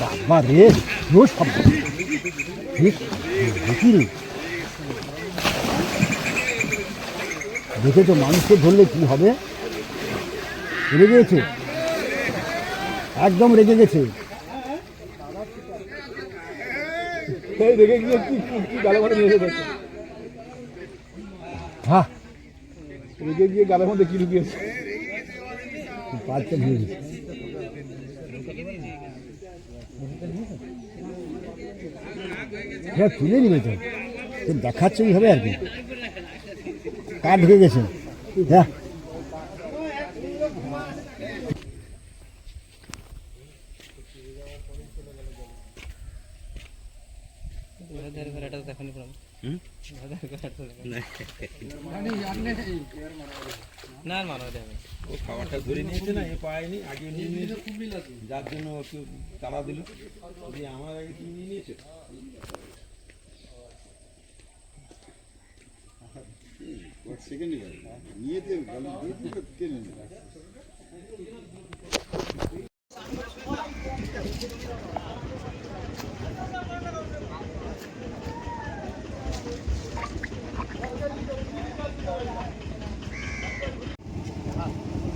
বাবা রে রোজ সব ঠিক রে দেখে তো মানুষকে ধরলে কি হবে? রেগে গেছে? একদম রেগে গেছে। রেগে গিয়ে কি নিয়ে হ্যাঁ রেগে গিয়ে গালের মধ্যে কি ঢুকিয়েছে দিচ্ছে হ্যাঁ তুলে নিবে তো। দেখাচ্ছে এইভাবে আর কি। কাঠ ঢুকে গেছে। হ্যাঁ। না মানো দেবে ও খাবারটা ধরে নিয়েছে না এ পায়নি আগে নিয়ে নিয়েছে। যার জন্য একটু তাড়া দিল। আমার আগে কি নিয়ে নিয়েছে?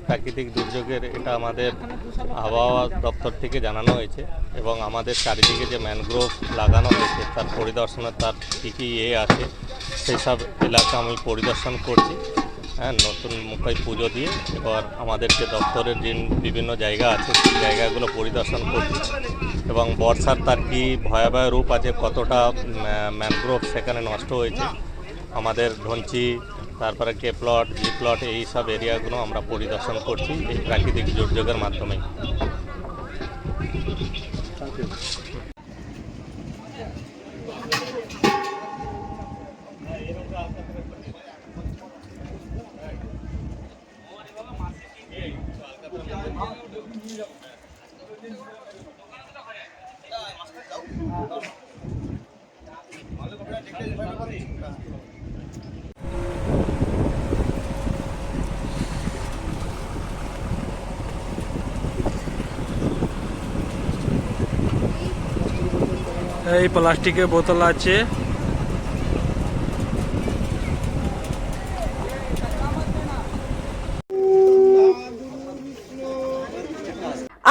প্রাকৃতিক দুর্যোগের এটা আমাদের আবহাওয়া দপ্তর থেকে জানানো হয়েছে এবং আমাদের চারিদিকে যে ম্যানগ্রোভ লাগানো হয়েছে, তার পরিদর্শনের তার কী কী ইয়ে আছে সেই সব এলাকা আমি পরিদর্শন করছি। হ্যাঁ নতুন মুখে পুজো দিয়ে এবার আমাদের যে দপ্তরের যে বিভিন্ন জায়গা আছে, সেই জায়গাগুলো পরিদর্শন করছি। এবং বর্ষার তার কী ভয়াবহ রূপ আছে, কতটা ম্যানগ্রোভ সেখানে নষ্ট হয়েছে, আমাদের ধনচি তারপরে কে প্লট জি প্লট এই সব এরিয়াগুলো আমরা পরিদর্শন করছি এই প্রাকৃতিক দুর্যোগের মাধ্যমে এই প্লাস্টিকের বোতল আছে।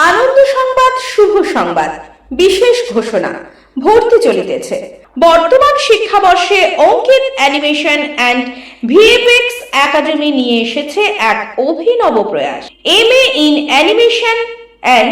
আনন্দ সংবাদ, শুভ সংবাদ, বিশেষ ঘোষণা, ভর্তি চলিতেছে। বর্তমান শিক্ষাবর্ষে Ankit animation and VFX academy নিয়ে এসেছে এক অভিনব প্রয়াস। M A in animation and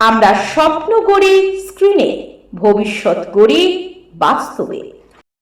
আমরা স্বপ্ন করি স্ক্রিনে ভবিষ্যৎ করি বাস্তবে।